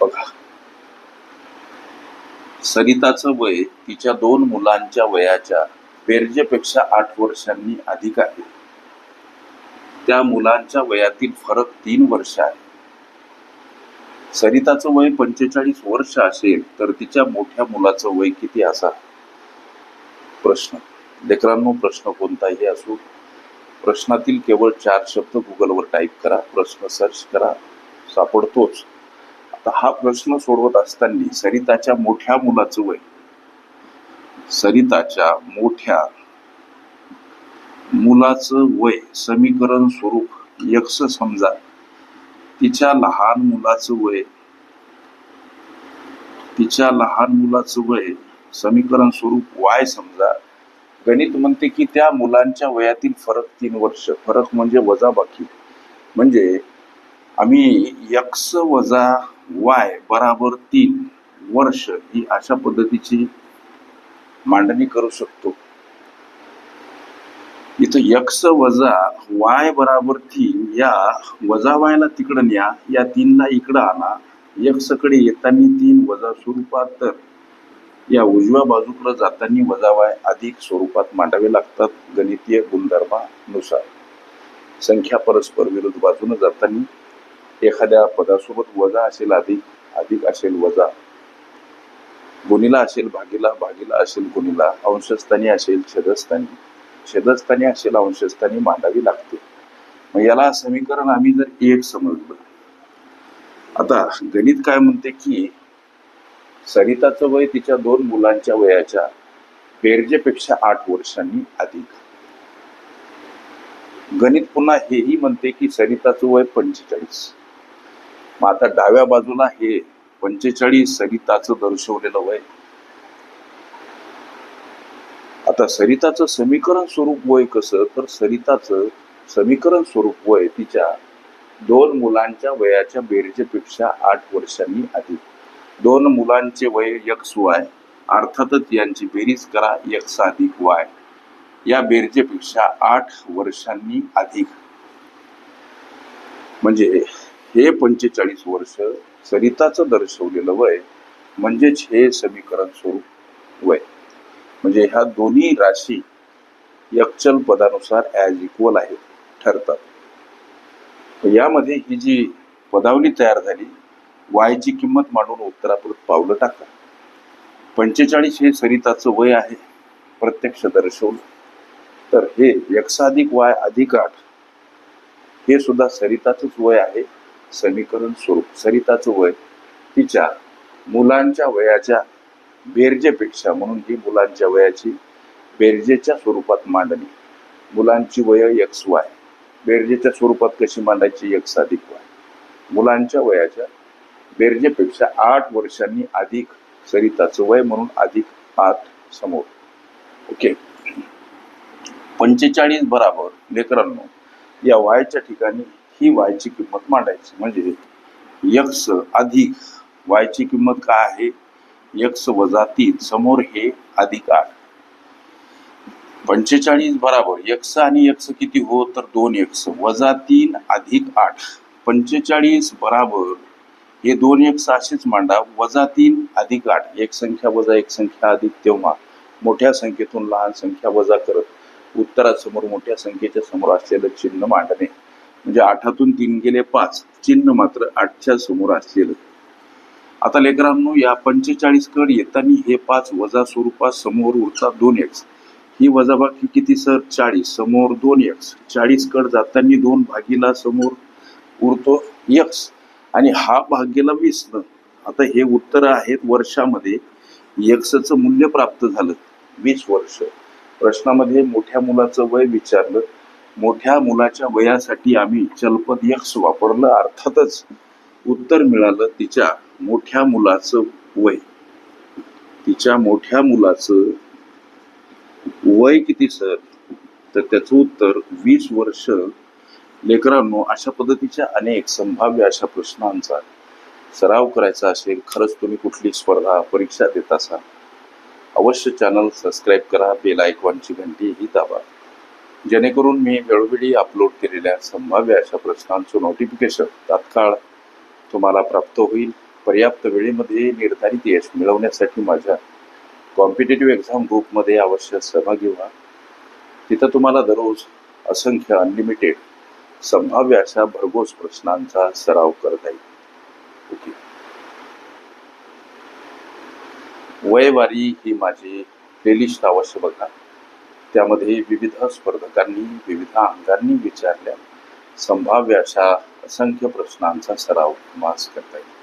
बघा. सरिताचं वय तिच्या दोन मुलांच्या वयाच्या बेरजेपेक्षा आठ वर्षांनी अधिक आहे. त्या मुलांच्या वयातील फरक तीन वर्ष आहे. सरिताचं वय पंचेचाळीस वर्ष असेल तर तिच्या मोठ्या मुलाचं वय किती असा प्रश्न. लेकरांनो प्रश्न कोणताही असो प्रश्नातील केवळ चार शब्द गुगलवर टाईप करा प्रश्न सर्च करा सापडतोच. आता हा प्रश्न सोडवत असताना सरिताच्या मोठ्या मुलाचं वय. सरिताच्या मोठ्या मुलाचं वय समीकरण स्वरूप यक्ष समजा. तिच्या लहान मुलाचं वय तिच्या लहान मुलाचं वय समीकरण स्वरूप वाय समजा. गणित म्हणते की त्या मुलांच्या वयातील फरक तीन वर्ष. फरक म्हणजे वजाबाकी. म्हणजे आम्ही यक्स वजा वाय बराबर तीन वर्ष ही अशा पद्धतीची मांडणी करू शकतो. इथं यक्स वजा वाय बराबर तीन या वजा वायला तिकडं न्या या तीनला इकडं आणा. यक्षकडे येताना तीन वजा स्वरूपात तर या उजव्या बाजूकडे जाताना वजा वाय अधिक स्वरूपात मांडावे लागतात गणितीय गुणधर्मानुसार. संख्या परस्पर विरुद्ध बाजूने जाताना एखाद्या पदासोबत वजा असेल अधिक अधिक असेल वजा. गुणीला असेल भागीला भागीला असेल गुणीला अंशस्थानी असेल छेदस्थानी. छेदस्थानी असेल अंशस्थानी मांडावी लागते. मग याला समीकरण आम्ही जर एक समजलं. आता गणित काय म्हणते की सरिताचं वय तिच्या दोन मुलांच्या वयाच्या बेरजेपेक्षा आठ वर्षांनी अधिक. गणित पुन्हा हेही म्हणते की सरिताचं वय पंचेचाळीस. मग आता डाव्या बाजूला हे पंचेचाळीस सरिताचं दर्शवलेलं वय. आता सरिताचं समीकरण स्वरूप वय कसं? तर सरिताचं समीकरण स्वरूप वय तिच्या दोन मुलांच्या वयाच्या बेरजेपेक्षा आठ वर्षांनी अधिक. दोन मुलांचे वय यक्स वाय अर्थातच यांची बेरीज करा यक्स अधिक वाय. या बेरजेपेक्षा आठ वर्षांनी अधिक. म्हणजे हे पंचेचाळीस वर्ष सरिताचं दर्शवलेलं वय म्हणजेच हे समीकरण स्वरूप वय. म्हणजे ह्या दोन्ही राशी यक्चल पदानुसार ॲज इक्वल आहेत ठरतात. यामध्ये ही जी पदावली तयार झाली वायची किंमत मांडून उत्तरापुरत पावलं टाका. पंचेचाळीस हे सरिताचं वय आहे प्रत्यक्ष दर्शवलं. तर हे यक्षाधिक वाय अधिक आठ हे सुद्धा सरिताचंच वय आहे समीकरण स्वरूप सरिताचं वय तिच्या मुलांच्या वयाच्या बेरजेपेक्षा म्हणून ही मुलांच्या वयाची बेरजेच्या स्वरूपात मांडणी. मुलांची वय एक्स वाय बेरजेच्या स्वरूपात कशी मांडायची? एक्स अधिक वाय. मुलांच्या वयाच्या बेरजेपेक्षा आठ वर्षांनी अधिक सरिताचं वय म्हणून अधिक आठ समोर. ओके? पंचेचाळीस बराबर लेकरांनो या वायच्या ठिकाणी ही वायची किंमत मांडायची. म्हणजे यक्स अधिक वायची किंमत काय आहे? यक्स वजा तीन. समोर हे अधिक आठ. पंचेचाळीस बराबर. यक्स आणि यक्स किती हो? तर दोन यक्स वजा तीन अधिक आठ. पंचेचाळीस बराबर. हे दोन यक्स असेच मांडा. वजा तीन अधिक आठ. एक संख्या वजा एक संख्या अधिक तेव्हा. मोठ्या संख्येतून लहान संख्या वजा करत. उत्तरासमोर मोठ्या संख्येच्या समोर असलेलं चिन्ह मांडणे. म्हणजे आठातून तीन गेले पाच चिन्ह मात्र आठच्या समोर असलेलं. आता लेकरांनो या पंचेचाळीस कड येताना हे पाच वजा स्वरूपात समोर उरतात दोन एक्स ही वजाबाकी किती सर? चाळीस. समोर दोन एक्स चाळीस कड जाताना दोन भागीला समोर उरतो यक्स आणि हा भाग गेला वीस न. आता हे उत्तर आहेत वर्षामध्ये. यक्सचं मूल्य प्राप्त झालं. वीस वर्ष. प्रश्नामध्ये मोठ्या मुलाचं वय विचारलं. मोठ्या मुलाच्या वयासाठी आम्ही चलपद यक्ष वापरलं. अर्थातच उत्तर मिळालं तिच्या मोठ्या मुलाचं वय. तिच्या मोठ्या मुलाचं वय किती सर? तर त्याचं उत्तर वीस वर्ष. लेकरांनो अशा पद्धतीच्या अनेक संभाव्य अशा प्रश्नांचा सराव करायचा असेल खरंच तुम्ही कुठली स्पर्धा परीक्षा देत असाल अवश्य चॅनल सबस्क्राईब करा बेल आयकॉनची घंटी ही दाबा. जेणेकरून मी वेळोवेळी अपलोड केलेल्या संभाव्य अशा प्रश्नांचं नोटिफिकेशन तात्काळ तुम्हाला प्राप्त होईल. पर्याप्त वेळेमध्ये निर्धारित यश मिळवण्यासाठी माझ्या कॉम्पिटेटिव्ह एक्झाम ग्रुपमध्ये अवश्य सहभागी व्हा. तिथं तुम्हाला दररोज असंख्य अनलिमिटेड संभाव्य अशा भरघोस प्रश्नांचा सराव करता येईल. ओके वयवारी ही माझी प्लेलिस्ट अवश्य बघा. त्यामध्ये विविध स्पर्धकांनी विविध अंगांनी विचारल्या. संभाव्य अशा असंख्य प्रश्नांचा सराव मास करता येईल.